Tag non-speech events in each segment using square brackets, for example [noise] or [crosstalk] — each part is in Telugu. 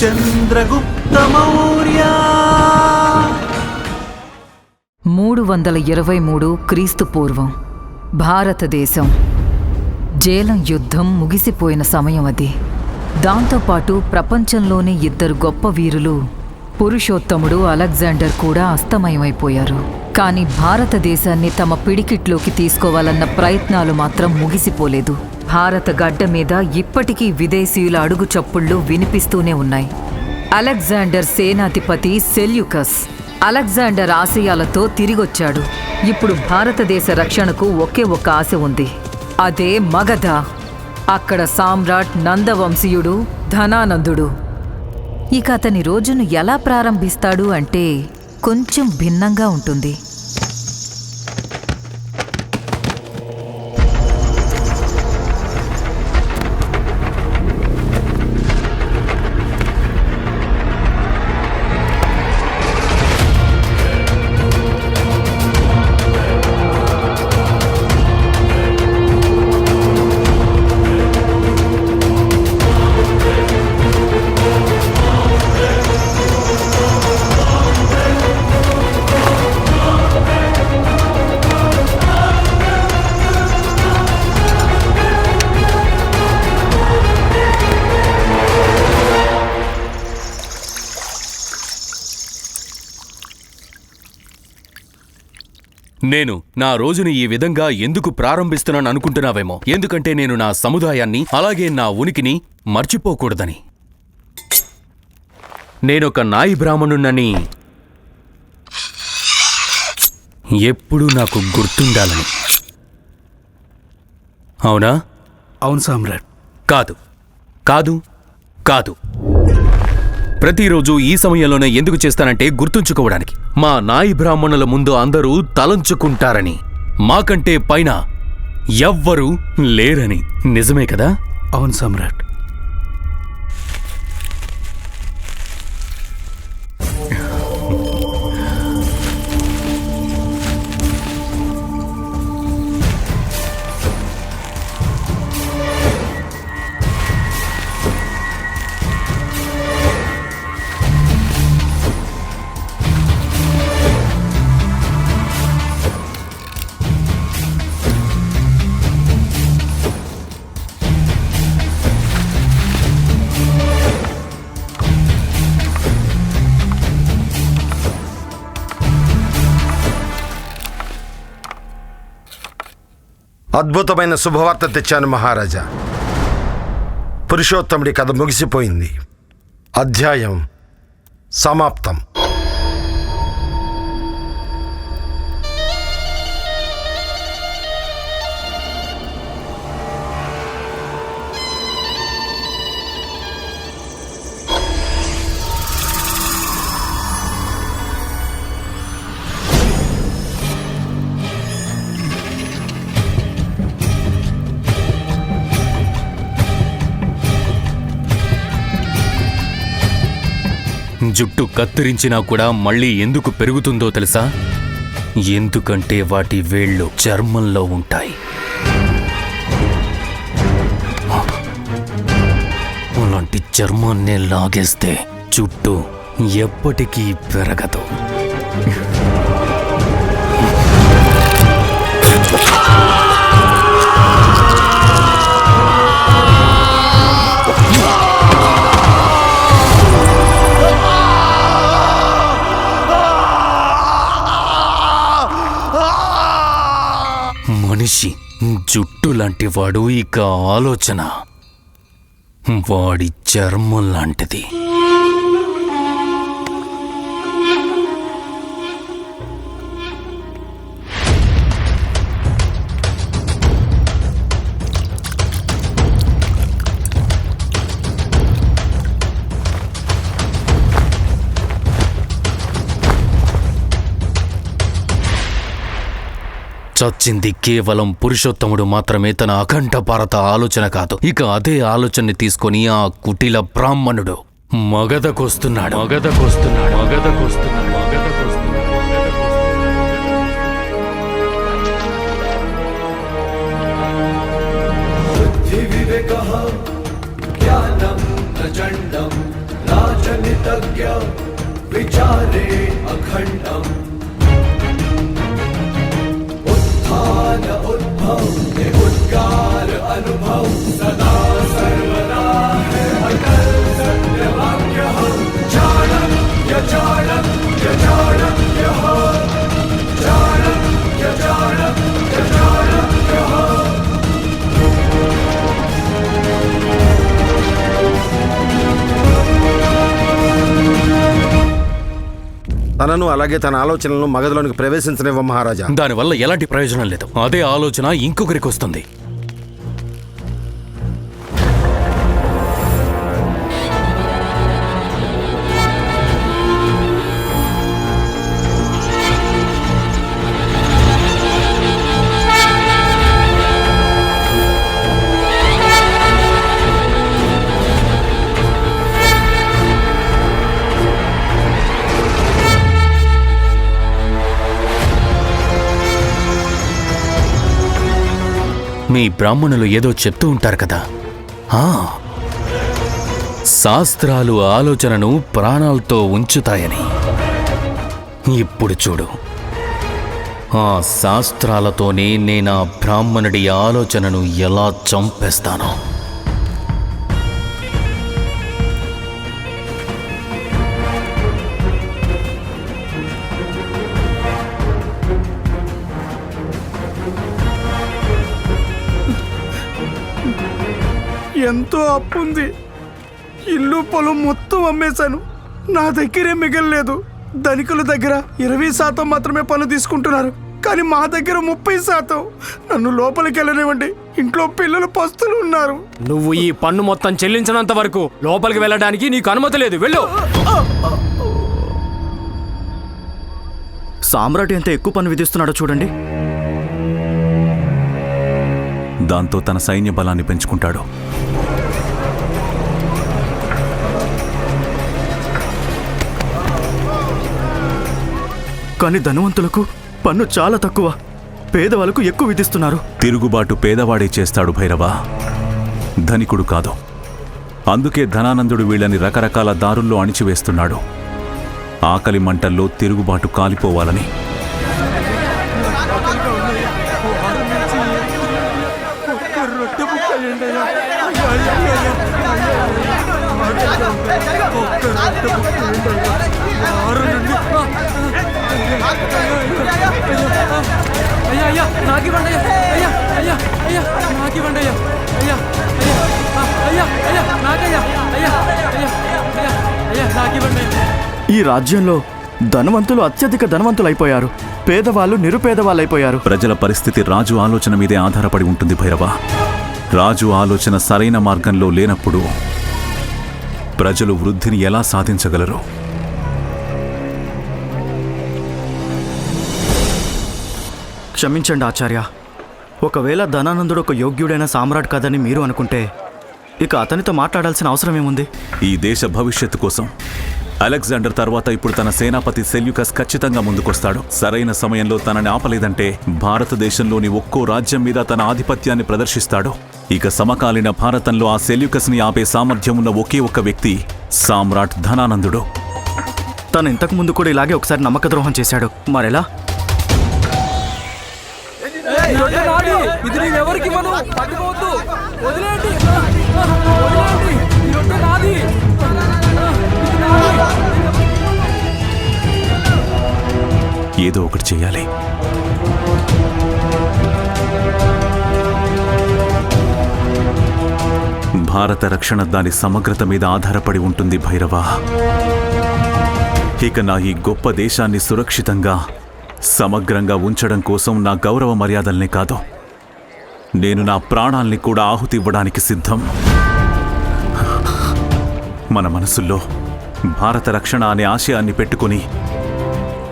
చంద్రగుప్త మౌర్య. మూడు వందల ఇరవై మూడు క్రీస్తు పూర్వం భారతదేశం జేలం యుద్ధం ముగిసిపోయిన సమయం అది. దాంతోపాటు ప్రపంచంలోనే ఇద్దరు గొప్ప వీరులు పురుషోత్తముడు అలెగ్జాండర్ కూడా అస్తమయమైపోయారు. కానీ భారతదేశాన్ని తమ పిడికిట్లోకి తీసుకోవాలన్న ప్రయత్నాలు మాత్రం ముగిసిపోలేదు. భారత గడ్డ మీద ఇప్పటికీ విదేశీయుల అడుగు చప్పుళ్ళు వినిపిస్తూనే ఉన్నాయి. అలెగ్జాండర్ సేనాధిపతి సెల్యుకస్ అలెగ్జాండర్ ఆశయాలతో తిరిగొచ్చాడు. ఇప్పుడు భారతదేశ రక్షణకు ఒకే ఒక్క ఆశ ఉంది. అదే మగధ. అక్కడ సామ్రాట్ నందవంశీయుడు ధనానందుడు. ఇక అతని రోజును ఎలా ప్రారంభిస్తాడు అంటే కొంచెం భిన్నంగా ఉంటుంది. నేను నా రోజుని ఈ విధంగా ఎందుకు ప్రారంభిస్తున్నాను అనుకుంటున్నావేమో. ఎందుకంటే నేను నా సముదాయాన్ని అలాగే నా ఉనికిని మర్చిపోకూడదని. నేనొక నాయి బ్రాహ్మణున్నని ఎప్పుడూ నాకు గుర్తుండాలని. అవునా? అవును సామ్రాట్. కాదు. కాదు. కాదు. ప్రతిరోజు ఈ సమయంలోనే ఎందుకు చేస్తానంటే గుర్తుంచుకోవడానికి. మా నాయి బ్రాహ్మణుల ముందు అందరూ తలంచుకుంటారని మాకంటే పైన ఎవ్వరూ లేరని. నిజమే కదా? అవును సమ్రాట్. అద్భుతమైన శుభవార్త తెచ్చాను మహారాజా. పురుషోత్తముడి కథ ముగిసిపోయింది. అధ్యాయం సమాప్తం. జుట్టు కత్తిరించినా కూడా మళ్ళీ ఎందుకు పెరుగుతుందో తెలుసా ఎందుకంటే వాటి వేళ్ళు చర్మంలో ఉంటాయి అలాంటి చర్మాన్ని లాగేస్తే జుట్టు ఎప్పటికీ పెరగదు Ah! లాంటి వాడు ఇక ఆలోచన. వాడి చర్మం లాంటిది. చచ్చింది కేవలం పురుషోత్తముడు మాత్రమే తన అఖండ భారత ఆలోచన కాదు. ఇక అదే ఆలోచనని తీసుకొని ఆ కుటిల బ్రాహ్మణుడు మగధకొస్తున్నాడు. మగధకొస్తున్నాడు. మగధకొస్తున్నాడు. విచారే అఖండం. ज्ञान उद्भव हे उद्गार अनुभव सदा सर्वदा अटल తనను అలాగే తన ఆలోచనలను మగధలోనికి ప్రవేశించనివ్వ మహారాజా. దానివల్ల ఎలాంటి ప్రయోజనం లేదు. అదే ఆలోచన ఇంకొకరికి వస్తుంది. మీ బ్రాహ్మణులు ఏదో చెప్తూ ఉంటారు కదా. శాస్త్రాలు ఆలోచనను ప్రాణాలతో ఉంచుతాయని. ఇప్పుడు చూడు. ఆ శాస్త్రాలతోనే నేను ఆ బ్రాహ్మణుడి ఆలోచనను ఎలా చంపేస్తానో. ఎంతో అప్పుంది. ఇల్లు పొలం మొత్తం అమ్మేశాను. నా దగ్గరే మిగలలేదు. ధనికుల దగ్గర ఇరవై శాతం మాత్రమే పన్ను తీసుకుంటున్నారు. కానీ మా దగ్గర ముప్పై శాతం. నన్ను లోపలికి వెళ్ళనివ్వండి. ఇంట్లో పిల్లలు పస్తులు ఉన్నారు. నువ్వు ఈ పన్ను మొత్తం చెల్లించినంత వరకు లోపలికి వెళ్ళడానికి నీకు అనుమతి లేదు. వెళ్ళు. సామ్రాట్ ఎంత ఎక్కువ పన్ను విధిస్తున్నాడో చూడండి. దాంతో తన సైన్య బలాన్ని పెంచుకుంటాడు. కానీ ధనవంతులకు పన్ను చాలా తక్కువ. పేదవాళ్ళకు ఎక్కువ విధిస్తున్నారు. తిరుగుబాటు పేదవాడే చేస్తాడు భైరవ. ధనికుడు కాదు. అందుకే ధనానందుడు వీళ్ళని రకరకాల దారుల్లో అణిచివేస్తున్నాడు. ఆకలి మంటల్లో తిరుగుబాటు కాలిపోవాలని. అయ్యా అయ్యా నాకివ్వండి అయ్యా అయ్యా అయ్యా అయ్యా నాకివ్వండి అయ్యా అయ్యా అయ్యా అయ్యా అయ్యా నాకయ్యా అయ్యా అయ్యా అయ్యా అయ్యా నాకివ్వండి అయ్యా ఈ రాజ్యంలో ధనవంతులు అత్యధిక ధనవంతులైపోయారు. పేదవాళ్ళు నిరుపేదవాళ్ళైపోయారు. ప్రజల పరిస్థితి రాజు ఆలోచన మీదే ఆధారపడి ఉంటుంది భైరవ. రాజు ఆలోచన సరైన మార్గంలో లేనప్పుడు ప్రజలు వృద్ధిని ఎలా సాధించగలరు? క్షమించండి ఆచార్య. ఒకవేళ ధనానందుడు ఒక యోగ్యుడైన సామ్రాట్ కాదని మీరు అనుకుంటే ఇక అతనితో మాట్లాడాల్సిన అవసరం ఏముంది? ఈ దేశ భవిష్యత్తు కోసం అలెగ్జాండర్ తర్వాత ఇప్పుడు తన సేనాపతి సెల్యుకస్ ఖచ్చితంగా ముందుకొస్తాడు. సరైన సమయంలో తనని ఆపలేదంటే భారతదేశంలోని ఒక్కో రాజ్యం మీద తన ఆధిపత్యాన్ని ప్రదర్శిస్తాడు. ఇక సమకాలీన భారతంలో ఆ సెల్యుకస్ని ఆపే సామర్థ్యం ఉన్న ఒకే ఒక్క వ్యక్తి సామ్రాట్ ధనానందుడు. తను ఇంతకు ముందు కూడా ఇలాగే ఒకసారి నమ్మక ద్రోహం చేశాడు. మరెలా? ఎవరికి మనం పట్టుకోవద్దు. వదిలేండి వదిలేండి ఈ రొట్టె నాది. ఇది నాది ఏదో ఒకటి చేయాలి భారత రక్షణ దాని సమగ్రత మీద ఆధారపడి ఉంటుంది భైరవ. ఇక నా ఈ గొప్ప దేశాన్ని సురక్షితంగా సమగ్రంగా ఉంచడం కోసం నా గౌరవ మర్యాదల్నే కాదు. నేను నా ప్రాణాల్ని కూడా ఆహుతి ఇవ్వడానికి సిద్ధం. మన మనసుల్లో భారత రక్షణ అనే ఆశయాన్ని పెట్టుకుని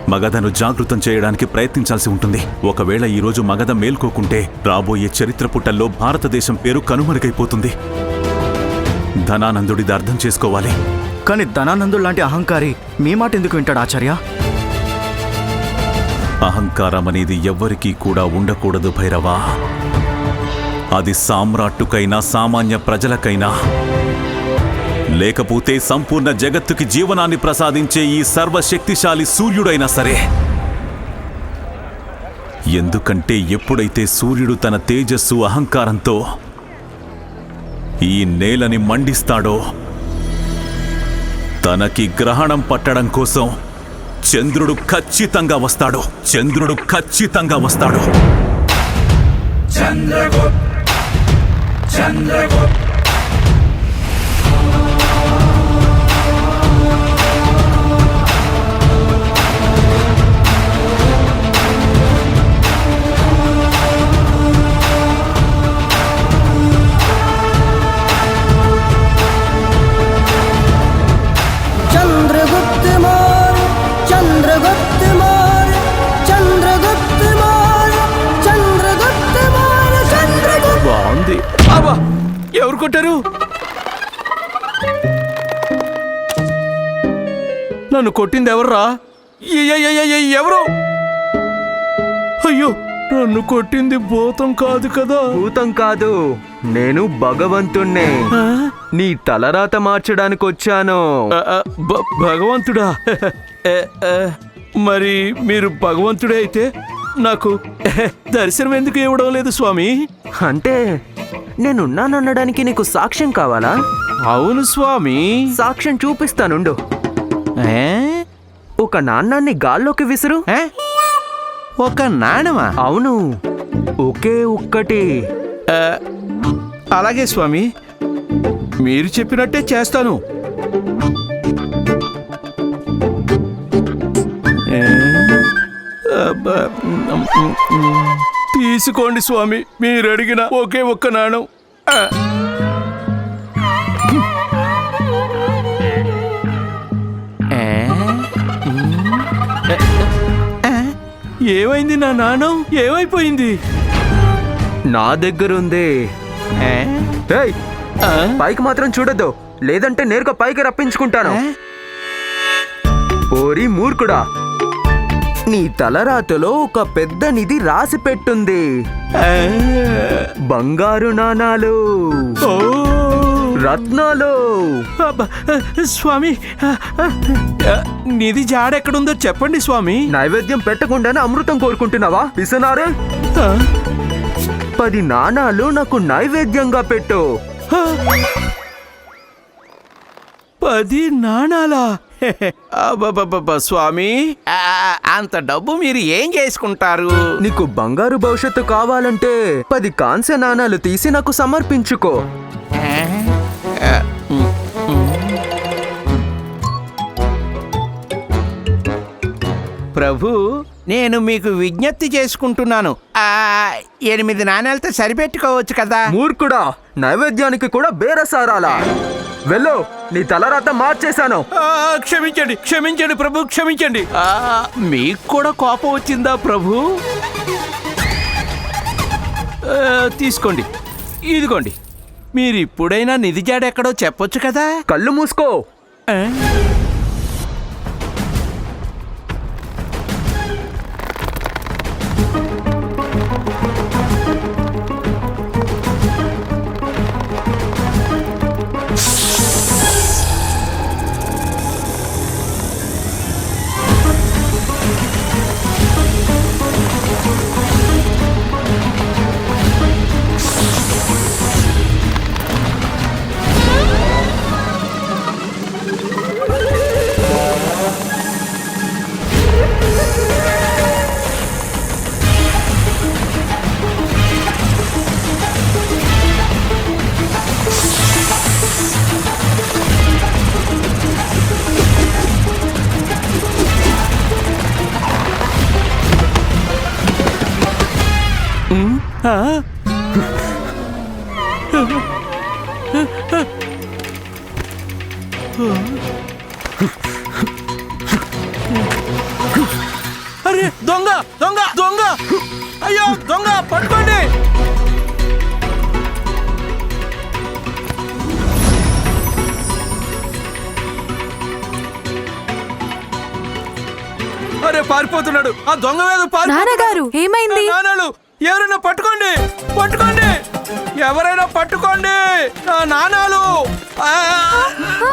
మగధను జాగృతం చేయడానికి ప్రయత్నించాల్సి ఉంటుంది. ఒకవేళ ఈ రోజు మగధ మేల్కోకుంటే రాబోయే చరిత్ర పుటల్లో భారతదేశం పేరు కనుమరుగైపోతుంది. ధనానందుడిది అర్థం చేసుకోవాలి. కానీ ధనానందుడు లాంటి అహంకారి మీ మాట ఎందుకు వింటాడు ఆచార్య? అహంకారం అనేది ఎవ్వరికీ కూడా ఉండకూడదు భైరవా. అది సామ్రాట్టుకైనా సామాన్య ప్రజలకైనా. లేకపోతే సంపూర్ణ జగత్తుకి జీవనాన్ని ప్రసాదించే ఈ సర్వశక్తిశాలి సూర్యుడైనా సరే. ఎందుకంటే ఎప్పుడైతే సూర్యుడు తన తేజస్సు అహంకారంతో ఈ నేలని మండిస్తాడో తనకి గ్రహణం పట్టడం కోసం చంద్రుడు ఖచ్చితంగా వస్తాడు. చంద్రుడు ఖచ్చితంగా వస్తాడు. Sen de kork ఎవరు కొట్టారు? నన్ను కొట్టింది ఎవర్రా? ఎవరు? అయ్యో నన్ను కొట్టింది భూతం కాదు కదా. భూతం కాదు నేను భగవంతుణ్ణి. నీ తలరాత మార్చడానికి వచ్చాను. భగవంతుడా? [laughs] మరి మీరు భగవంతుడే అయితే? నాకు [laughs] దర్శనం ఎందుకు ఇవ్వడం లేదు స్వామి? అంటే నేనున్నాననడానికి నీకు సాక్ష్యం కావాలా? అవును స్వామి. సాక్ష్యం చూపిస్తానుండు. ఒక నాణాన్ని గాల్లోకి విసురు? ఒక నాణమా అవును ఒకే ఒక్కటి. అలాగే స్వామి. మీరు చెప్పినట్టే చేస్తాను. తీసుకోండి స్వామి మీరు అడిగిన ఒకే ఒక్క నాణం. ఏమైంది నా నాణం? ఏమైపోయింది? నా? ఏయ్, ఆ? పైకి మాత్రం చూడొద్దు. లేదంటే నేరుగా పైకి రప్పించుకుంటాను? ఓరి మూర్ఖుడా. నీ తలరాతలో ఒక పెద్ద నిధి రాసి పెట్టుంది. బంగారు నాణాలు. రత్నాలు. స్వామి నిధి జాడెక్కడుందో చెప్పండి స్వామి. నైవేద్యం పెట్టకుండానే అమృతం కోరుకుంటున్నావా? పిసనారే ఆ, పది నాణాలు నాకు నైవేద్యంగా పెట్టు. పది నాణాలా? స్వామి. అంత డబ్బు మీరు ఏం చేసుకుంటారు? నీకు బంగారు భవిష్యత్తు కావాలంటే పది కాంస్య నాణాలు తీసి నాకు సమర్పించుకో. ప్రభు నేను మీకు విజ్ఞప్తి చేసుకుంటున్నాను. ఆ ఎనిమిది నాణేలతో సరిపెట్టుకోవచ్చు కదా? మూర్ఖుడా నైవేద్యానికి కూడా బేరసారాలా? వెళ్ళు నీ తలరాత మార్చేశాను. ఆ, క్షమించండి క్షమించండి ప్రభు క్షమించండి. ఆ, మీకు కూడా కోపం వచ్చిందా ప్రభు? తీసుకోండి ఇదిగోండి. మీరు ఇప్పుడైనా నిధి జాడెక్కడో చెప్పొచ్చు కదా? కళ్ళు మూసుకో.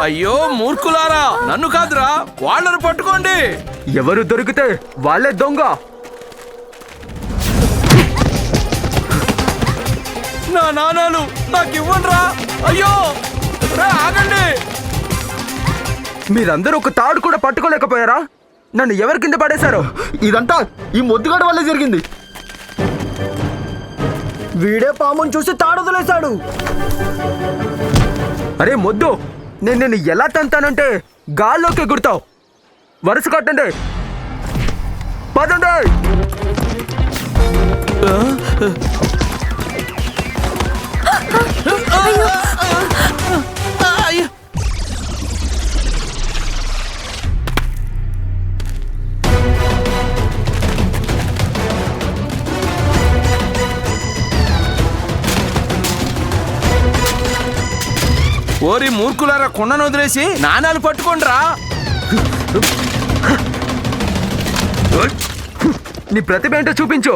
అయ్యో మూర్ఖులారా. నన్ను కాదురా. వాళ్ళను పట్టుకోండి. ఎవరు దొరికితే వాళ్ళే దొంగ. నా నాణాలు నాకు ఇవ్వండిరా అయ్యో రే, ఆగండి. మీరందరూ ఒక తాడు కూడా పట్టుకోలేకపోయారా? నన్ను ఎవరి కింద పడేశారు? ఇదంతా ఈ మొద్దుగాడు వల్లే జరిగింది. వీడే పాముని చూసి తాడొదిలేశాడు. అరే మొద్దు నేను నిన్ను ఎలా తంతానంటే గాల్లోకి ఎగురుతావు. వరుస కట్టండి. పదండి. అయ్యో ఓరి మూర్ఖులారా కొండను వదిలేసి నాణాలు పట్టుకోండిరా. నీ ప్రతిభ ఏంటో చూపించు.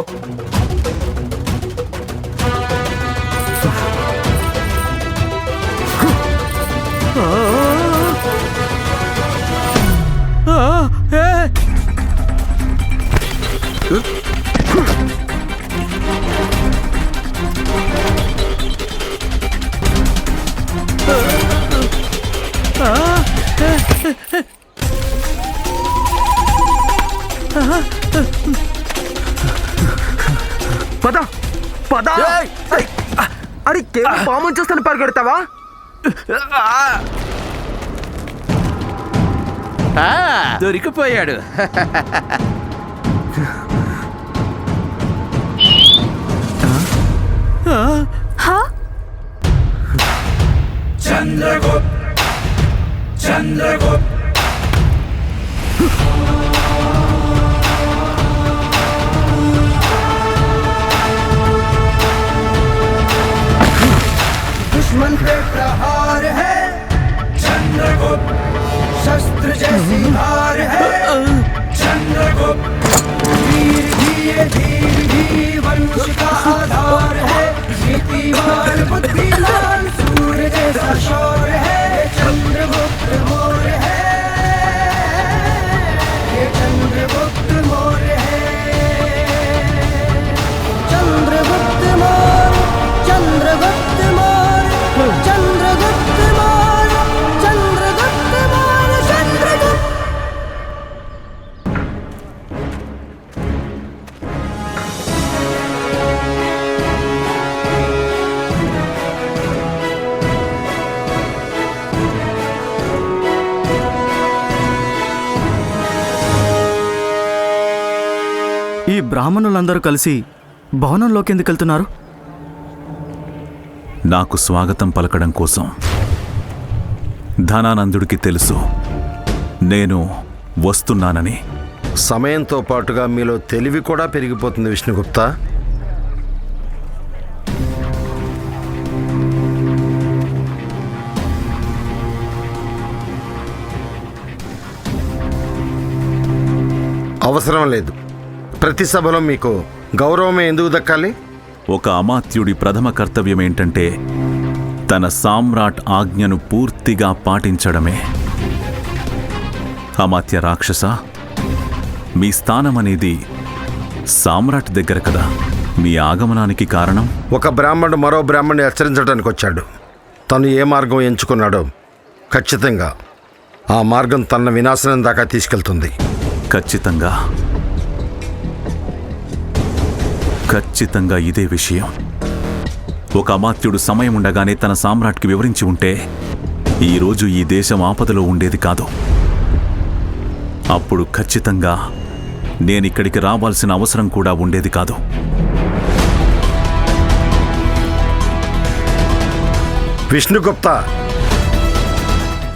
పద పదా. అరే కేవలం పాము చూస్తాను పరిగెడతావా? దొరికిపోయాడు. చంద్రగుప్త చంద్రగుప్త. पे प्रहार है। चंद्रगुप्त शस्त्र जैसी धार है। चंद्रगुप्त वीर ये धीर भी वंश का आधार है। नीतिवान, बुद्धिमान, सूर्य जैसा शौर्य है। चंद्रगुप्त मौर्य है। चंद्रगुप्त मौर्य है। चंद्रगुप्त मौर्य चंद्रगुप्त బ్రాహ్మణులందరూ కలిసి భవనంలోకి ఎందుకు వెళ్తున్నారు? నాకు స్వాగతం పలకడం కోసం. ధనానందుడికి తెలుసు నేను వస్తున్నానని. సమయంతో పాటుగా మీలో తెలివి కూడా పెరిగిపోతుంది విష్ణుగుప్త. అవసరం లేదు. ప్రతి సభలో మీకు గౌరవమే ఎందుకు దక్కాలి? ఒక అమాత్యుడి ప్రథమ కర్తవ్యం ఏంటంటే తన సామ్రాట్ ఆజ్ఞను పూర్తిగా పాటించడమే. అమాత్య రాక్షస మీ స్థానం అనేది సామ్రాట్ దగ్గర కదా. మీ ఆగమనానికి కారణం? ఒక బ్రాహ్మణుడు మరో బ్రాహ్మణ్ణి హెచ్చరించడానికి వచ్చాడు తను ఏ మార్గం ఎంచుకున్నాడో ఖచ్చితంగా ఆ మార్గం తన వినాశనం దాకా తీసుకెళ్తుంది. ఖచ్చితంగా. ఖచ్చితంగా ఇదే విషయం. ఒక అమాత్యుడు సమయం ఉండగానే తన సామ్రాట్కి వివరించి ఉంటే ఈరోజు ఈ దేశం ఆపదలో ఉండేది కాదు. అప్పుడు ఖచ్చితంగా నేనిక్కడికి రావాల్సిన అవసరం కూడా ఉండేది కాదు. విష్ణుగుప్త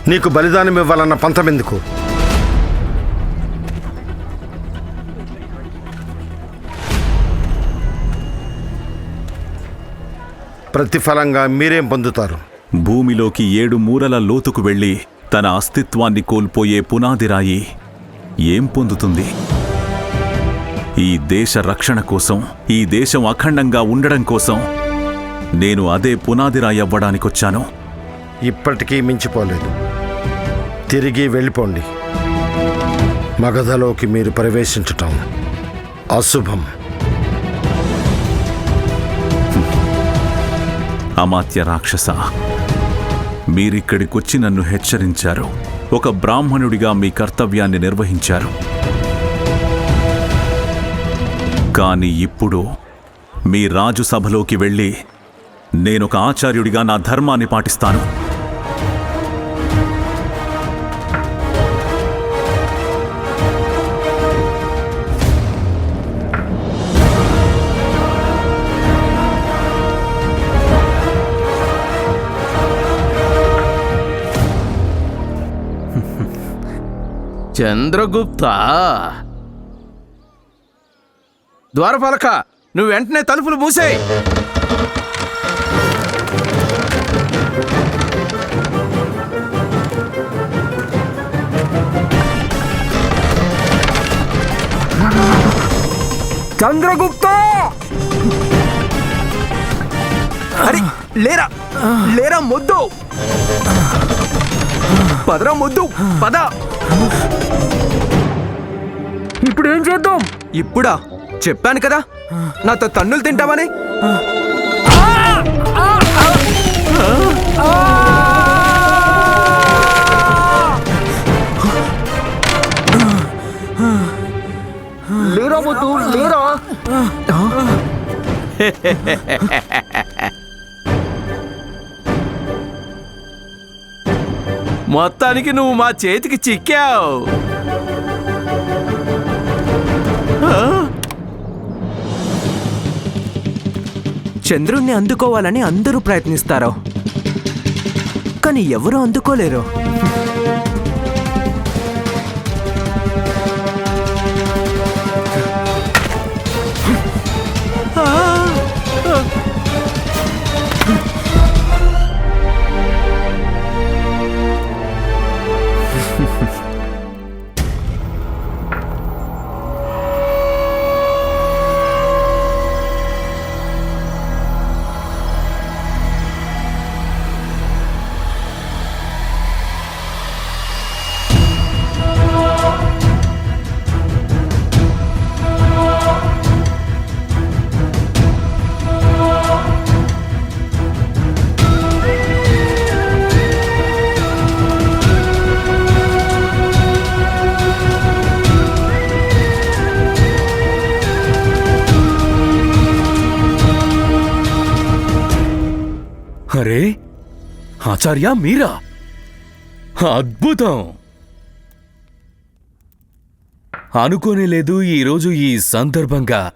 నీకు బలిదానం ఇవ్వాలన్న పంతమెందుకు ప్రతిఫలంగా మీరేం పొందుతారు? భూమిలోకి ఏడు మూరల లోతుకు వెళ్ళి తన అస్తిత్వాన్ని కోల్పోయే పునాదిరాయి ఏం పొందుతుంది? ఈ దేశ రక్షణ కోసం ఈ దేశం అఖండంగా ఉండడం కోసం నేను అదే పునాది రాయి అవ్వడానికొచ్చాను. ఇప్పటికీ మించిపోలేదు. తిరిగి వెళ్ళిపోండి. మగధలోకి మీరు ప్రవేశించటం అశుభం. అమాత్య రాక్షస. మీరిక్కడికొచ్చి నన్ను హెచ్చరించారు. ఒక బ్రాహ్మణుడిగా మీ కర్తవ్యాన్ని నిర్వహించారు. కానీ ఇప్పుడు మీ రాజు సభలోకి వెళ్ళి నేనొక ఆచార్యుడిగా నా ధర్మాన్ని పాటిస్తాను. చంద్రగుప్త. ద్వారపాలక నువ్వు వెంటనే తలుపులు మూసేయ్. చంద్రగుప్త! అరే లేరా లేరా మొద్దు. పదరా మొద్దు పద. ఇప్పుడు ఏం చేద్దాం? ఇప్పుడా? చెప్పాను కదా. నాతో తన్నులు తింటావని. లేరా మొద్దు లేరా? [laughs] [laughs] మొత్తానికి నువ్వు మా చేతికి చిక్కావు. చంద్రుణ్ణి అందుకోవాలని అందరూ ప్రయత్నిస్తారు. కానీ ఎవరూ అందుకోలేరు. ఆచార్య మీరా? అద్భుతం! అనుకోనే లేదు ఈరోజు ఈ సందర్భంగా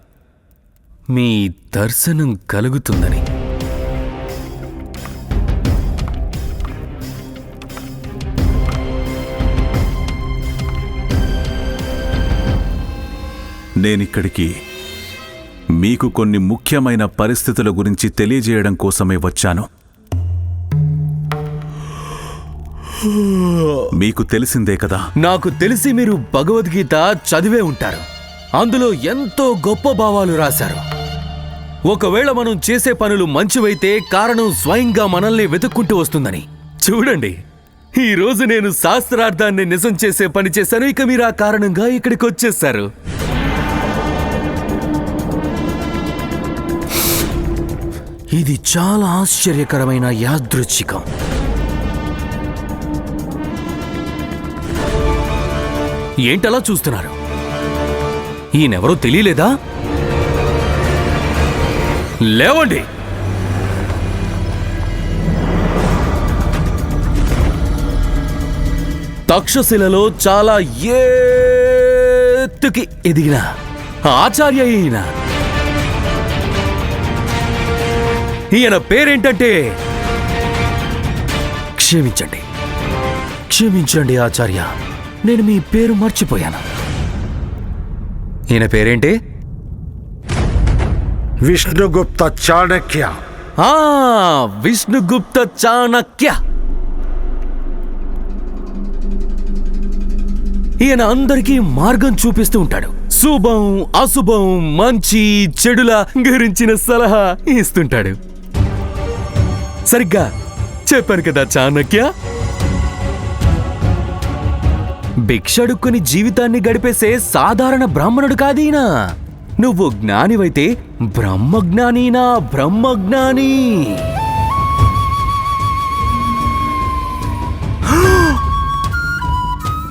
మీ దర్శనం కలుగుతుందని. నేనిక్కడికి మీకు కొన్ని ముఖ్యమైన పరిస్థితుల గురించి తెలియజేయడం కోసమే వచ్చాను. మీకు తెలిసిందే కదా? నాకు తెలిసి మీరు భగవద్గీత చదివే ఉంటారు. అందులో ఎంతో గొప్ప భావాలు రాశారు. ఒకవేళ మనం చేసే పనులు మంచివైతే కారణం స్వయంగా మనల్ని వెతుక్కుంటూ వస్తుందని. చూడండి ఈ రోజు నేను శాస్త్రార్థాన్ని నిజం చేసే పని చేశాను ఇక మీరు ఆ కారణంగా ఇక్కడికి వచ్చేసారు ఇది చాలా ఆశ్చర్యకరమైన యాదృచ్ఛికం. ఏంటలా చూస్తున్నారు? ఈయనెవరో తెలియలేదా? లేవండి! తక్షశిలలో చాలా ఏత్తుకి ఎదిగిన ఆచార్య ఈయన. ఈయన పేరేంటంటే? క్షమించండి. క్షమించండి ఆచార్య. నేను మీ పేరు మర్చిపోయాను. ఈయన పేరేంటి? విష్ణుగుప్త చాణక్య. ఆ విష్ణుగుప్త చాణక్య. ఈయన అందరికీ మార్గం చూపిస్తూ ఉంటాడు. శుభం అశుభం మంచి చెడుల గురించిన సలహా ఇస్తుంటాడు. సరిగ్గా చెప్పాను కదా చాణక్య? భిక్షడుక్కుని జీవితాన్ని గడిపేసే సాధారణ బ్రాహ్మణుడు కాదీనా. నువ్వు జ్ఞానివైతే బ్రహ్మజ్ఞానీనా బ్రహ్మజ్ఞాని.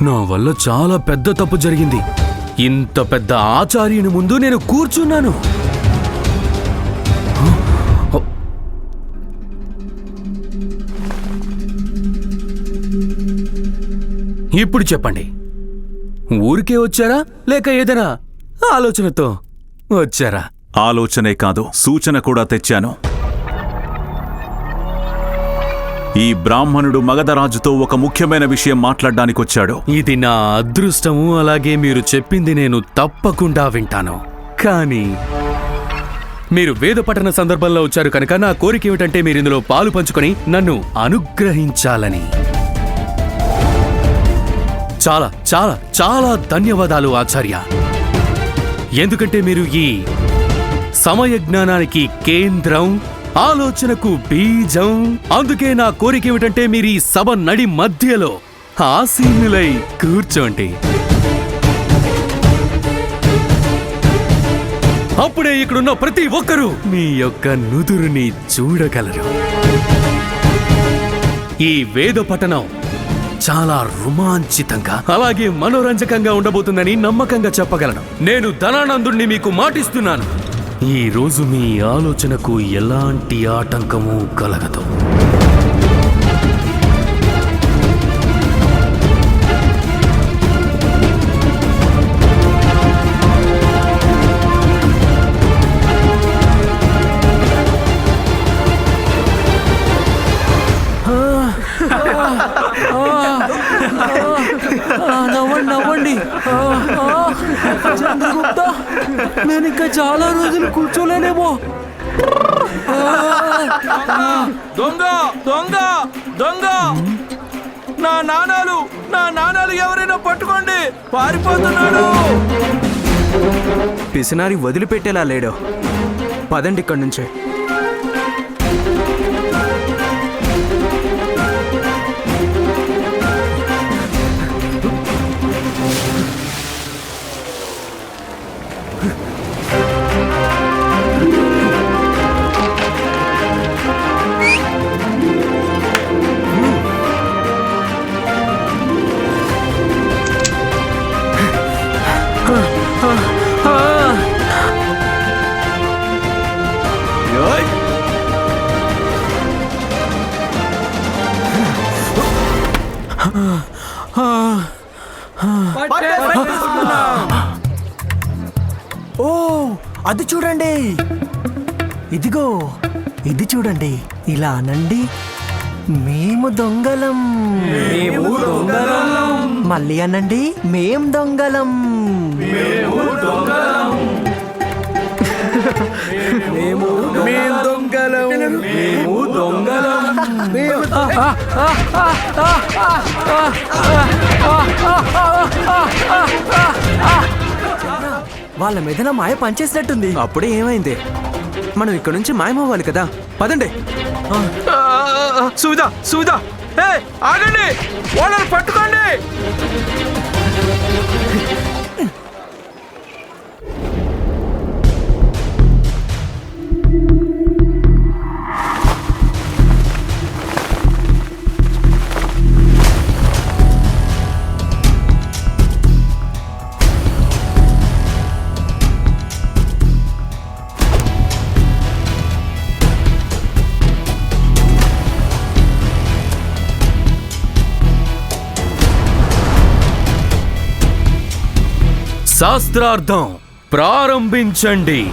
నా వల్ల చాలా పెద్ద తప్పు జరిగింది. ఇంత పెద్ద ఆచార్యుని ముందు నేను కూర్చున్నాను. ఇప్పుడు చెప్పండి. ఊరికే వచ్చారా? లేక ఏదైనా ఆలోచనతో వచ్చారా? ఆలోచనే కాదు సూచన కూడా తెచ్చాను. ఈ బ్రాహ్మణుడు మగధరాజుతో ఒక ముఖ్యమైన విషయం మాట్లాడడానికొచ్చాడు. ఇది నా అదృష్టము అలాగే మీరు చెప్పింది నేను తప్పకుండా వింటాను. కానీ మీరు వేద పఠన సందర్భంలో వచ్చారు కనుక నా కోరిక ఏమిటంటే మీరు ఇందులో పాలు పంచుకొని నన్ను అనుగ్రహించాలని. చాలా చాలా చాలా ధన్యవాదాలు ఆచార్య. ఎందుకంటే మీరు ఈ సమయ జ్ఞానానికి కేంద్రం ఆలోచనకు బీజం. అందుకే నా కోరిక ఏమిటంటే మీరు ఈ సభ నడి మధ్యలో ఆసీనులై కూర్చోండి. అప్పుడే ఇక్కడున్న ప్రతి ఒక్కరూ మీ యొక్క నుదురుని చూడగలరు. ఈ వేద పఠనం చాలా రోమాంచితంగా అలాగే మనోరంజకంగా ఉండబోతుందని నమ్మకంగా చెప్పగలను. నేను ధనానందుణ్ణి మీకు మాటిస్తున్నాను. ఈ రోజు మీ ఆలోచనకు ఎలాంటి ఆటంకము కలగదు. రోజులు కూర్చోలేనేమో దొంగ దొంగ దొంగ! నా నాణాలు నా నాణాలు ఎవరైనా పట్టుకోండి! పారిపోతున్నాడు! పిసినారి వదిలిపెట్టేలా లేడు. పదండి ఇక్కడి నుంచి. ఓ అది చూడండి. ఇదిగో ఇది చూడండి. ఇలా అనండి. మేము దొంగలం. మేము దొంగలం. మళ్ళీ అనండి. మేం దొంగలం. మేము దొంగలం. మేము దొంగలం. మేము దొంగలం. [laughs] [laughs] వాళ్ళ మీద మాయ పనిచేసినట్టుంది. అప్పుడే ఏమైంది? మనం ఇక్కడ నుంచి మాయమవ్వాలి కదా. పదండి. సువిధ సువిధ. ఏ ఆగండి. వాళ్ళని పట్టుకోండి. శాస్త్రార్థం. ప్రారంభించండి.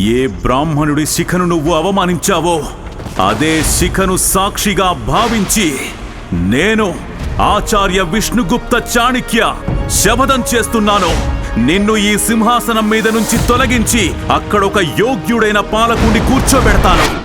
ఏ బ్రాహ్మణుడి శిఖను నువ్వు అవమానించావో అదే శిఖను సాక్షిగా భావించి నేను ఆచార్య విష్ణుగుప్త చాణిక్య శపథం చేస్తున్నాను. నిన్ను ఈ సింహాసనం మీద నుంచి తొలగించి అక్కడ ఒక యోగ్యుడైన పాలకుని కూర్చోబెడతాను.